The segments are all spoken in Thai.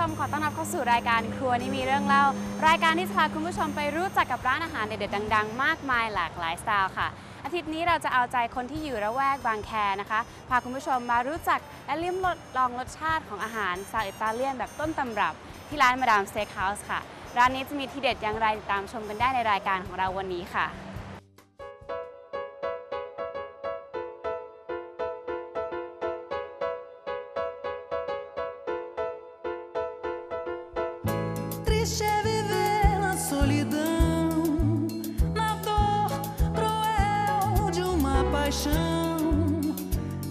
ผู้ชมขอต้อนรับเข้าสู่รายการครัวนี่มีเรื่องเล่า รายการที่จะพาคุณผู้ชมไปรู้จักกับร้านอาหารเด็ดๆดัง ๆ มากมายหลากหลายสไตล์ค่ะ อาทิตย์นี้เราจะเอาใจคนที่อยู่ระแวกบางแคนะคะ พาคุณผู้ชมมารู้จักและลิ้มรสลองรสชาติของอาหารสไตล์อิตาเลียนแบบต้นตำรับ ที่ร้านมาดามสเต็กเฮาส์ค่ะ ร้านนี้จะมีทีเด็ดอย่างไรติดตามชมกันได้ในรายการของเราวันนี้ค่ะ Triste é viver na solidão, na dor cruel de uma paixão.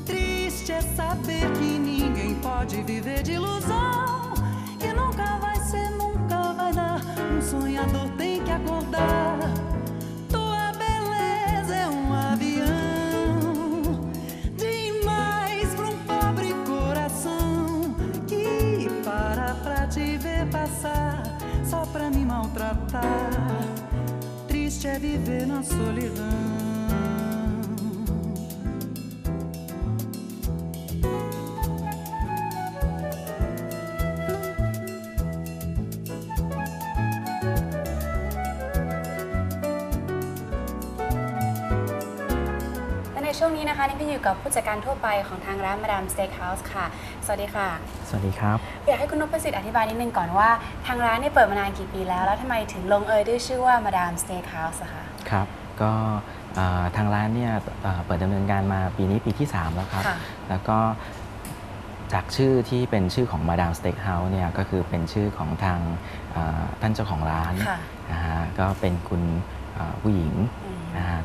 Triste é saber que ninguém pode viver de ilusão, que nunca vai ser, nunca vai dar. Um sonhador tem que acordar. Tua beleza é um avião demais para um pobre coração que para pra te ver passar só pra me maltratar. Triste é viver na solidão. ช่วงนี้นะคะนี่ก็อยู่กับผู้จัดการทั่วไปของทางร้านมาดามสเต็กเฮาส์ค่ะ สวัสดีค่ะ สวัสดีครับ อยากให้คุณนพประสิทธิ์อธิบายนิดนึงก่อนว่า ทางร้านเนี่ยเปิดมานานกี่ปีแล้ว แล้วทำไมถึงลงเอยด้วยชื่อว่ามาดามสเต็กเฮาส์อะคะครับ ก็อ่าทางร้านเนี่ยเอ่อเปิดดำเนินการมาปีนี้ปีที่ 3 แล้วครับค่ะแล้วก็จากชื่อที่เป็นชื่อของมาดามสเต็กเฮาส์เนี่ยก็คือเป็นชื่อของทางอ่าท่านเจ้าของร้านค่ะนะฮะก็เป็นคุณอ่าผู้หญิงอืมนะฮะ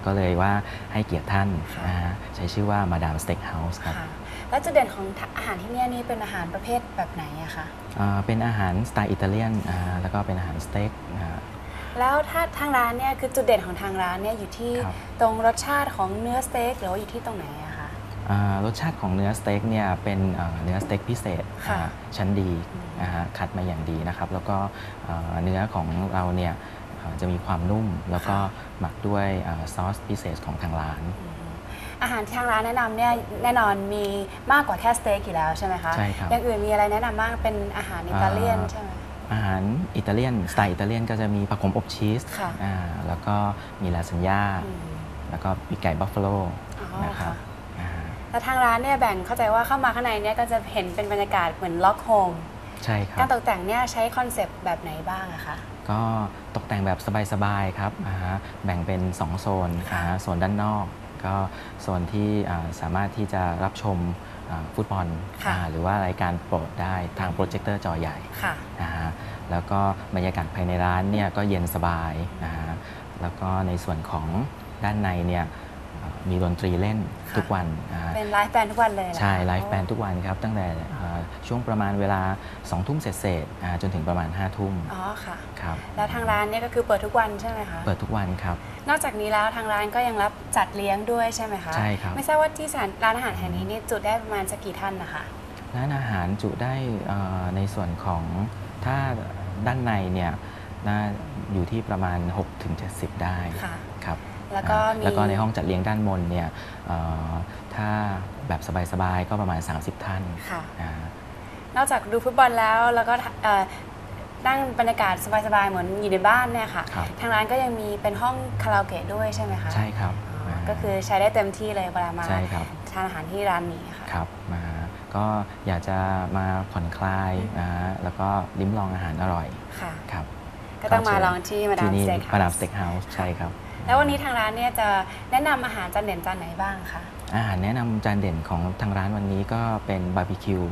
ก็เลยว่าให้เกียรติท่านค่ะนะฮะใช้ชื่อว่ามาดามสเต็กเฮาส์ครับค่ะแล้วจุดเด่นของอาหารที่เนี่ยนี่เป็นอาหารประเภทแบบไหนอะคะอ่าเป็นอาหารสไตล์อิตาเลียนอ่าแล้วก็เป็นอาหารสเต็กนะฮะแล้วถ้าทางร้านเนี่ยคือจุดเด่นของทางร้านเนี่ยอยู่ที่ครับตรงรสชาติของเนื้อสเต็กหรือว่าอยู่ที่ตรงไหนอะคะอ่ารสชาติของเนื้อสเต็กเนี่ยเป็นเอ่อเนื้อสเต็กพิเศษค่ะอ่าชั้นดีอืมนะฮะคัดมาอย่างดีนะครับ แล้วก็เอ่อเนื้อของเราเนี่ยเอ่อ จะมีความนุ่ม แล้วก็หมักด้วยเอ่อซอสพิเศษของทางร้านอืมอาหารที่ทางร้านแนะนำเนี่ยแน่นอนมีมากกว่าแค่สเต็กอยู่แล้วใช่ไหมคะใช่ครับอย่างอื่นมีอะไรแนะนำบ้างเป็นอาหารอิตาเลียนอ่าใช่ไหมอาหารอิตาเลียนสไตล์อิตาเลียนก็จะมีผักขมอบชีสค่ะอ่าแล้วก็มีลาซานญ่าอืมแล้วก็ปีกไก่บัฟฟาโลอ๋อนะครับค่ะอ่าแล้วทางร้านเนี่ยแบ่งเข้าใจว่าเข้ามาข้างในเนี่ยก็จะเห็นเป็นบรรยากาศเหมือนล็อกโฮมใช่ครัการบตกแต่งเนี่ยใช้คอนเซปต์แบบไหนบ้างอะคะ ก็ตกแต่งแบบสบายๆครับอ่าฮะแบ่งเป็น 2 โซนค่ะอ่าฮะโซนด้านนอก ก็โซนที่อ่าสามารถที่จะรับชมอ่าฟุตบอลค่ะอ่าหรือว่ารายการโปรดได้ทางโปรเจคเตอร์จอใหญ่ค่ะนะฮะแล้วก็บรรยากาศภายในร้านเนี่ยก็เย็นสบายนะฮะแล้วก็ในส่วนของด้านในเนี่ยอ่ามีดนตรีเล่นค่ะทุกวันอ่าเป็นไลฟ์แบนด์ทุกวันเลยเหรอคะใช่ไลฟ์แบนด์ทุกวันครับ ตั้งแต่อ่า ช่วงประมาณเวลา2ทุ่มเศษๆอ่าจนถึงประมาณ5ทุ่มอ๋อค่ะครับแล้วทางร้านเนี่ยก็คือเปิดทุกวันใช่ไหมคะเปิดทุกวันครับ นอกจากนี้แล้วทางร้านก็ยังรับจัดเลี้ยงด้วยใช่ไหมคะใช่ครับไม่ทราบว่าที่สถานร้านอาหารแห่งนี้เนี่ยจุได้ประมาณสักกี่ท่านนะคะร้านอาหารจุได้เอ่อในส่วนของถ้าด้านในเนี่ยน่าอยู่ที่ประมาณ 6-70 ได้ค่ะครับ แล้วก็อ่ามี แล้วก็ในห้องจัดเลี้ยงด้านบนเนี่ยเอ่อถ้าแบบสบายๆก็ประมาณ 30 ท่านค่ะ อ่านอกจากดูฟุตบอลแล้วแล้วก็เอ่อนั่งบรรยากาศสบายๆ เหมือนอยู่ในบ้านเนี่ยค่ะ ครับทางร้านก็ยังมีเป็นห้องคาราโอเกะด้วยใช่ไหมคะใช่ครับอ๋อาก็คือใช้ได้เต็มที่เลยเวลามาใช่ครับ ทานอาหารที่ร้านนี้ค่ะ ครับมาก็อยากจะมาผ่อนคลายนะฮะแล้วก็ลิ้มลองอาหารอร่อยค่ะ ครับก็ต้องมาลองที่มาดาที่มนี่สเต็ก มาดามสเต็กเฮาส์ใช่ครับ แล้ววันนี้ทางร้านเนี่ยจะแนะนำอาหารจานเด่นจานไหนบ้างคะ อาหารแนะนำจานเด่นของทางร้านวันนี้ก็เป็นบาร์บีคิว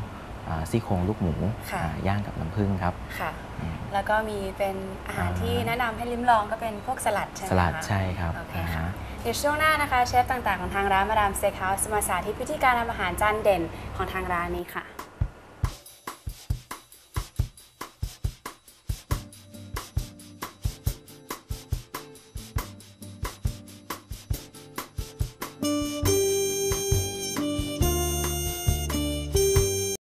อ่าซี่โครงลูกหมูค่ะ อ่าย่างกับน้ำผึ้งครับค่ะ อืม แล้วก็มีเป็นอาหารอ่า ที่แนะนำให้ลิ้มลองก็เป็นพวกสลัดใช่ไหมสคะ ลัดใช่ครับโอเคอ่าค่ะฮะเดี๋ยวช่วงหน้านะคะ เชฟต่างๆของทางร้านมาดามสเต็กเฮาส์มาสาธิตวิธีการทำอาหารจานเด่นของทางร้านนี้ค่ะ